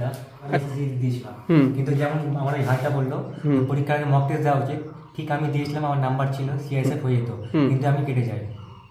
হরিদ্বার দিয়েছিলাম কিন্তু যেমন আমার এই ভাইটা বলল। পরীক্ষার আগে মক টেস্ট দেওয়া উচিত। ঠিক আমি দিয়েছিলাম আমার নাম্বার ছিল সিআইএসএফ হয়ে যেত। কিন্তু আমি কেটে যাই।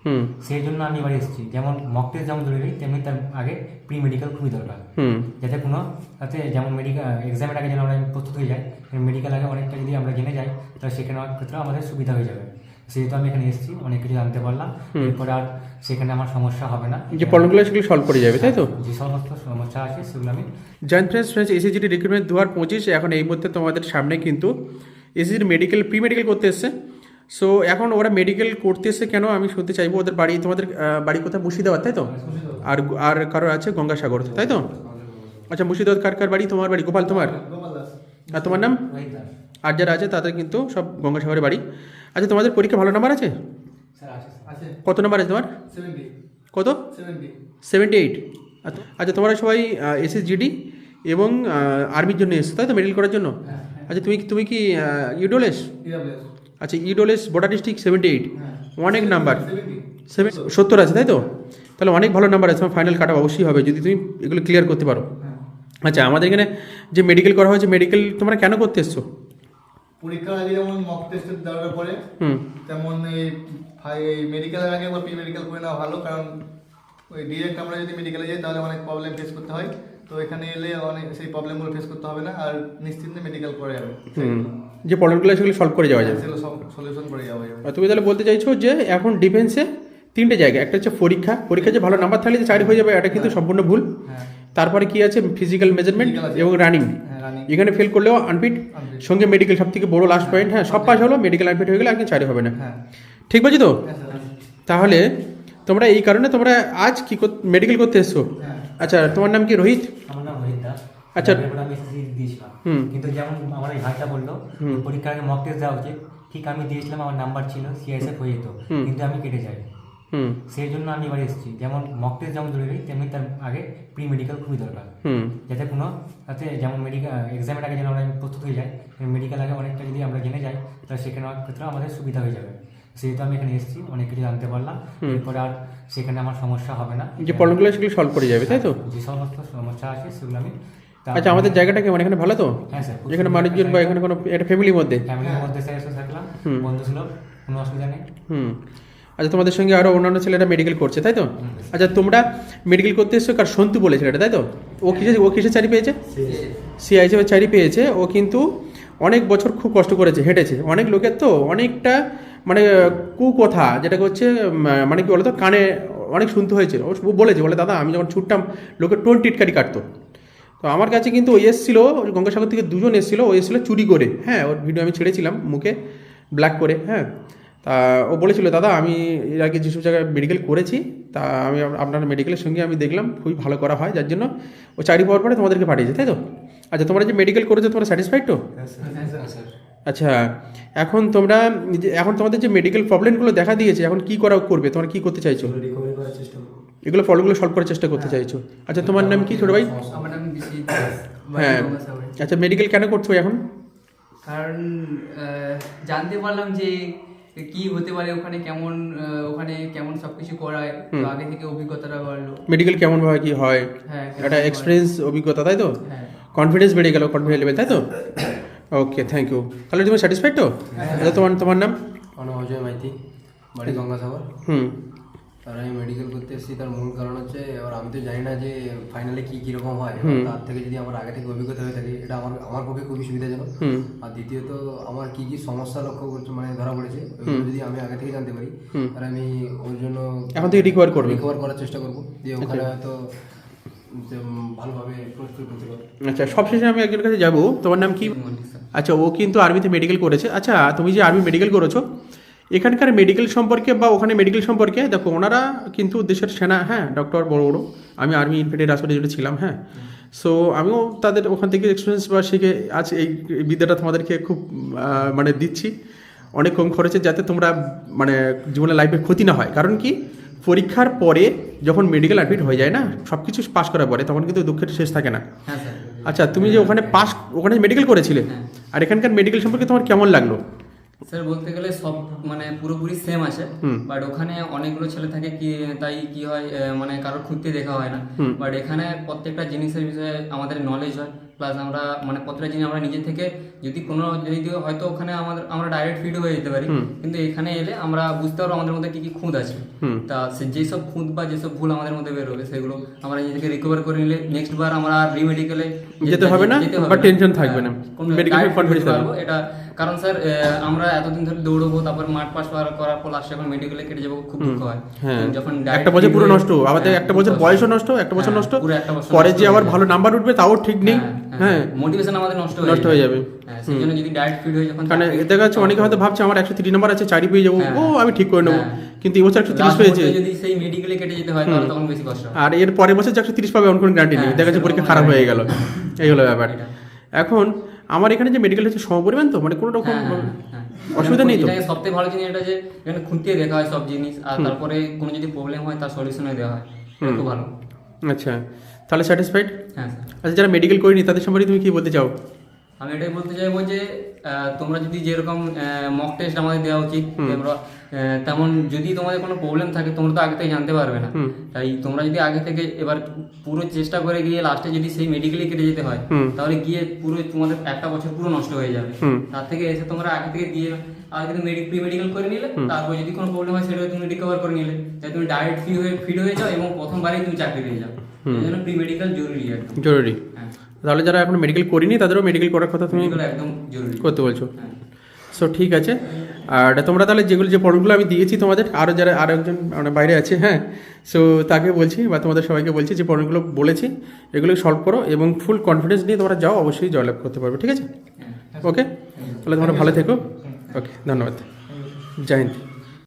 হুম। সেই জন্য আমি এবার এসেছি। যেমন মক টেস্ট যেমন জরুরি তেমনি তার আগে প্রি মেডিকেল খুবই দরকার। হুম। যাতে কোনো তাতে যেমন মেডিকেল এক্সামের আগে যেন আমরা প্রস্তুত হয়ে যাই মেডিকেল আগে অনেকটা যদি আমরা জেনে যাই তাহলে সেখানে ক্ষেত্রে আমাদের সুবিধা হয়ে যাবে। সেহেতু আমি এখানে এসেছি অনেক কিছু জানতে পারলাম। এরপরে আর সেখানে আমার সমস্যা হবে না। যে প্রবলেমগুলো সেগুলো সলভ করে যাবে তাই তো? যে সমস্ত সমস্যা আছে সেগুলো আমি joint friends friends SSGT recruitment দু হাজার পঁচিশ এখন এই মুহূর্তে তোমাদের সামনে কিন্তু এসএসজির মেডিকেল প্রি মেডিকেল করতে এসছে। সো এখন ওরা মেডিকেল করতে এসছে কেন? আমি শুনতে চাইব ওদের বাড়ি তোমাদের বাড়ি কোথায়? মুর্শিদাবাদ তাই তো? আর আর কারও আছে? গঙ্গাসাগর তাই তো? আচ্ছা মুর্শিদাবাদ কার কার বাড়ি? তোমার বাড়ি? গোপাল তোমার? আর তোমার নাম? আর যারা আছে তাদের কিন্তু সব গঙ্গাসাগরের বাড়ি। আচ্ছা তোমাদের পরীক্ষা ভালো নাম্বার আছে? স্যার আছে আছে। কত নাম্বার আছে তোমার? কত? সেভেন্টি সেভেন্টি এইট আচ্ছা তোমরা সবাই এসএসজিডি এবং আর্মির জন্য এসছো তাই তো মেডিকেল করার জন্য? আচ্ছা তুমি তুমি কি ইউডোলেস আচ্ছা ইডোলেস বর্ডার ডিস্ট্রিক্ট সেভেন্টি এইট অনেক নাম্বার সেভেন সত্তর আছে তাই তো? তাহলে অনেক ভালো নাম্বার আছে তোমার ফাইনাল কাটা অবশ্যই হবে যদি তুমি এগুলো ক্লিয়ার করতে পারো। হ্যাঁ। আচ্ছা আমাদের এখানে যে মেডিকেল করা হয়েছে মেডিকেল তোমরা কেন করতে এসছো? পরীক্ষার আগে যেমন মক টেস্টের দরকার পড়ে তেমন এই মেডিকেলের আগে বা প্রি মেডিকেল করে নেওয়া ভালো কারণ ওই ডিরেক্ট আমরা যদি মেডিকেলে যাই তাহলে অনেক প্রবলেম ফেস করতে হয়। তো এখানে এলে অনেক সেই প্রবলেমগুলো ফেস করতে হবে না আর নিশ্চিন্তে মেডিকেল করে যাবে। হুম। যে প্রবলেমগুলো সেগুলো সলভ করে যাওয়া যায় সেগুলো সলিউশন করে যাওয়া যাবে। তুমি তাহলে বলতে চাইছো যে এখন ডিফেন্সে তিনটে জায়গা একটা হচ্ছে পরীক্ষা পরীক্ষা যে ভালো নাম্বার থাকলে যে চাকরি হয়ে যাবে এটা কিন্তু সম্পূর্ণ ভুল। হ্যাঁ। তারপরে কি আছে? ফিজিক্যাল মেজারমেন্ট এবং রানিং হ্যাঁ এখানে ফেল করলেও আনফিট সঙ্গে মেডিকেল সব থেকে বড় লাস্ট পয়েন্ট হ্যাঁ সব পাস হলো মেডিকেল আনফিট হয়ে গেলে আর কিন্তু চাকরি হবে না। হ্যাঁ। ঠিক বলছি তো? হ্যাঁ তাহলে তোমরা এই কারণে তোমরা আজ কি মেডিকেল করতে এসছো? হ্যাঁ। আচ্ছা তোমার নাম কি? রোহিত? আমার নাম রোহিত দাস। আচ্ছা। আমি দিয়েছিলাম। হুম। কিন্তু যেমন আমার এই ভাইটা বলল পরীক্ষার আগে মক টেস্ট দেওয়া উচিত। ঠিক আমি দিয়েছিলাম আমার নাম্বার ছিল সিআইএসএফ হয়ে যেত। কিন্তু আমি কেটে যাই সেই জন্য আমি এবার এসেছি। যেমন মক টেস্ট যেমন জরুরি তেমনি তার আগে প্রি মেডিকেল খুবই দরকার। যাতে কোনো তাতে যেমন মেডিকেল এক্সামের আগে যেন আমরা প্রস্তুত হয়ে যাই মেডিকেল আগে অনেকটা যদি আমরা জেনে যাই তাহলে সেখানে ক্ষেত্রে আমাদের সুবিধা হয়ে যাবে। সেহেতু আমি এখানে এসেছি অনেক কিছু জানতে পারলাম। এরপরে আর সেখানে আমার সমস্যা হবে না। যে প্রবলেমগুলো সেগুলো সলভ করে যাবে তাই তো? যে সমস্ত সমস্যা আছে সেগুলো আমি আচ্ছা আমাদের জায়গাটা কেমন? এখানে ভালো তো? হ্যাঁ স্যার যেখানে মানুষজন বা এখানে কোনো একটা ফ্যামিলির মধ্যে? ফ্যামিলির মধ্যে স্যার এসে থাকলাম। বন্ধু ছিল কোনো অসুবিধা নেই। হুম। আচ্ছা তোমাদের সঙ্গে আরও অন্যান্য ছেলেরা মেডিকেল করছে তাই তো? আচ্ছা তোমরা মেডিকেল করতে এসছো কার? সন্তু বলে ছেলেটা তাই তো? ও কিসে ও কিসে চারি পেয়েছে? সিআইসি চারি পেয়েছে ও কিন্তু অনেক বছর খুব কষ্ট করেছে হেঁটেছে। অনেক লোকের তো অনেকটা মানে কুকথা যেটা হচ্ছে মানে কি বলতো কানে অনেক শুনতে হয়েছে। ও বলেছে বলে দাদা আমি যখন ছুটতাম লোকের টোন টিটকারি কাটতো। তো আমার কাছে কিন্তু ওই এসেছিল ওই গঙ্গাসাগর থেকে দুজন এসেছিল ও এসেছিল চুরি করে। হ্যাঁ ওর ভিডিও আমি ছেড়েছিলাম মুখে ব্ল্যাক করে হ্যাঁ। তা ও বলেছিল দাদা আমি এর আগে যেসব জায়গায় মেডিকেল করেছি তা আমি আপনার মেডিকেলের সঙ্গে আমি দেখলাম খুবই ভালো করা হয় যার জন্য ও চাকরি পাওয়ার পরে তোমাদেরকে পাঠিয়েছে তাই তো? আচ্ছা তোমরা যে মেডিকেল করেছ তোমরা স্যাটিসফাইড তো? হ্যাঁ আচ্ছা এখন তোমরা যে এখন তোমাদের যে মেডিকেল প্রবলেমগুলো দেখা দিয়েছে এখন কি করা করবে? তোমরা কি করতে চাইছো? রিকভারি করার চেষ্টা করব। এগুলো প্রবলেমগুলো সলভ করার চেষ্টা করতে চাইছো? আচ্ছা তোমার নাম কি ছোটো ভাই? আমার নাম বিশ্বজিৎ হ্যাঁ। আচ্ছা মেডিকেল কেন করছ এখন? কারণ জানতে পারলাম যে কি হতে পারে ওখানে কেমন ওখানে কেমন সবকিছু করায় তো হুম। আগে থেকে অভিজ্ঞতাটা বাড়লো। মেডিকেল কেমন ভাবে কি হয়? হ্যাঁ একটা এক্সপিরিয়েন্স অভিজ্ঞতা তাই তো? হ্যাঁ। কনফিডেন্স বেড়ে গেল কনফিডেন্স লেভেল তাই তো? ওকে থ্যাংক ইউ তাহলে তুমি স্যাটিসফাইড তো? আচ্ছা তোমার তোমার নাম? অজয় মাইতি বাড়ি গঙ্গাসাগর। হুম। আর আমি মেডিকেল করতে এসেছি তার মূল কারণ হচ্ছে এবার আমি তো জানি না যে ফাইনালে কি কীরকম হয়। তার থেকে যদি আমার আগে থেকে অভিজ্ঞতা হয়ে থাকে এটা আমার আমার পক্ষে খুবই সুবিধাজনক। আর দ্বিতীয়ত আমার কি কি সমস্যা লক্ষ্য করছে মানে ধরা পড়েছে যদি আমি আগে থেকে জানতে পারি। আর আমি ওর জন্য এখন থেকে recover করবে? রিকভার করার চেষ্টা করব দিয়ে ওখানে হয়তো ভালোভাবে প্রস্তুত করতে পারব। আচ্ছা সবশেষে আমি একজনের কাছে যাব। তোমার নাম কি? আচ্ছা ও কিন্তু আর্মিতে মেডিকেল করেছে। আচ্ছা তুমি যে আর্মি মেডিকেল করেছ এখানকার মেডিকেল সম্পর্কে বা ওখানে মেডিকেল সম্পর্কে দেখো ওনারা কিন্তু দেশের সেনা হ্যাঁ ডক্টর বড় বড় আমি আর্মি ইনফেন্ট্রি হাসপাতালে ছিলাম হ্যাঁ। সো আমিও তাদের ওখান থেকে এক্সপিরিয়েন্স বা শিখে আজ এই বিদ্যাটা তোমাদেরকে খুব মানে দিচ্ছি। অনেক কম খরচে যাতে তোমরা মানে জীবনের লাইফে ক্ষতি না হয়। কারণ কি? পরীক্ষার পরে যখন মেডিকেল অ্যাডমিট হয়ে যায় না সব কিছু পাশ করার পরে তখন কিন্তু দুঃখের শেষ থাকে না। হ্যাঁ আচ্ছা তুমি যে ওখানে পাস ওখানে মেডিকেল করেছিলে আর এখানকার মেডিকেল সম্পর্কে তোমার কেমন লাগল? স্যার বলতে গেলে সব মানে পুরোপুরি সেম আছে বাট ওখানে অনেকগুলো ছেলে থাকে কি তাই কি হয় মানে কারোর খুঁজতে দেখা হয় না। বাট এখানে প্রত্যেকটা জিনিসের বিষয়ে আমাদের নলেজ হয়। প্লাস আমরা মানে প্রত্যেকটা জিনিস আমরা নিজে থেকে যদি কোনো যদি হয়তো ওখানে আমাদের আমরা ডাইরেক্ট ফিড হয়ে যেতে পারি কিন্তু এখানে এলে আমরা বুঝতে পারব আমাদের মধ্যে কি কি খুঁত আছে। তা যেসব খুঁত বা যেসব ভুল আমাদের মধ্যে বেরোবে সেগুলো আমরা নিজে থেকে রিকভার করে নিলে নেক্সট বার আমরা রিমেডিকেলে যেতে হবে না, বা tension থাকবে না। Medical Medical এটা কারণ স্যার আমরা এতদিন ধরে দৌড়বো তারপর মাঠ পাস করার পর লাস্টে যখন মেডিকেলে কেটে যাব খুব দুঃখ হয়। হ্যাঁ। যখন একটা বছর পুরো নষ্ট আমাদের হ্যাঁ, একটা বছর বয়সও নষ্ট। একটা বছর হ্যাঁ, নষ্ট পুরো একটা বছর পরে যে আবার ভালো নাম্বার উঠবে তাও ঠিক নেই। হ্যাঁ মোটিভেশন আমাদের নষ্ট নষ্ট হয়ে যাবে। সেই জন্য যদি ডাইরেক্ট ফিড হয়ে যখন কারণ দেখা যাচ্ছে অনেকে হয়তো ভাবছে আমার একশো তিরিশ নাম্বার আছে চারি পেয়ে যাব। ও আমি ঠিক করে নেব। কিন্তু এবছর একশো তিরিশ পেয়েছে। যদি সেই মেডিকেলে কেটে যেতে হয় তাহলে তখন বেশি কষ্ট আর এর পরের বছর যে একশো তিরিশ পাবে এমন কোনো গ্যারান্টি নেই। দেখা যাচ্ছে পরীক্ষা খারাপ হয়ে গেল। এই হলো ব্যাপার। এখন আমার এখানে যে মেডিকেল হচ্ছে সমপরিমাণ তো? মানে কোনো রকম হ্যাঁ, হ্যাঁ, হ্যাঁ। অসুবিধা নেই তো? এখানে সবথেকে ভালো জিনিস এটা যে এখানে খুঁটিয়ে দেখা হয় সব জিনিস আর তারপরে কোনো যদি প্রবলেম হয় তার সলিউশনে দেওয়া হয়। খুব ভালো। আচ্ছা তাহলে স্যাটিসফাইড হ্যাঁ স্যার। আচ্ছা যারা মেডিকেল করিনি তাদের সম্পর্কে তুমি কি বলতে চাও? আমি এটাই বলতে চাইব যে তোমরা যদি যেরকম মক টেস্ট আমাদের দেওয়া উচিত তেমন যদি তোমাদের কোনো প্রবলেম থাকে তোমরা তো আগে থেকে জানতে পারবে না। তাই তোমরা যদি আগে থেকে এবার পুরো চেষ্টা করে গিয়ে লাস্টে যদি সেই মেডিকেলে কেটে যেতে হয় তাহলে গিয়ে পুরো তোমাদের একটা বছর পুরো নষ্ট হয়ে যাবে। তার থেকে এসে তোমরা আগে থেকে দিয়ে আগে থেকে প্রি মেডিকেল করে নিলে তারপর যদি কোনো প্রবলেম হয় সেটা তুমি রিকভার করে নিলে। তাই তুমি ডাইরেক্ট ফ্রি হয়ে ফিট হয়ে যাও এবং প্রথমবারই তুমি চাকরি পেয়ে যাও। এই জন্য প্রি মেডিকেল জরুরি একদম। জরুরি। হ্যাঁ। তাহলে যারা এখন মেডিকেল করিনি তাদেরও মেডিকেল করার কথা তুমি একদম জরুরি। করতে বলছো। হ্যাঁ। সো ঠিক আছে। আর তোমরা তাহলে যেগুলো যে পড়াগুলো আমি দিয়েছি তোমাদের আরও যারা আরও একজন মানে বাইরে আছে হ্যাঁ সো তাকে বলছি বা তোমাদের সবাইকে বলছি যে পড়াগুলো বলেছি এগুলো সলভ করো এবং ফুল কনফিডেন্স নিয়ে তোমরা যাও অবশ্যই জয়লাভ করতে পারবে ঠিক আছে? ওকে তাহলে তোমরা ভালো থেকো। ওকে ধন্যবাদ। জয় হিন্দ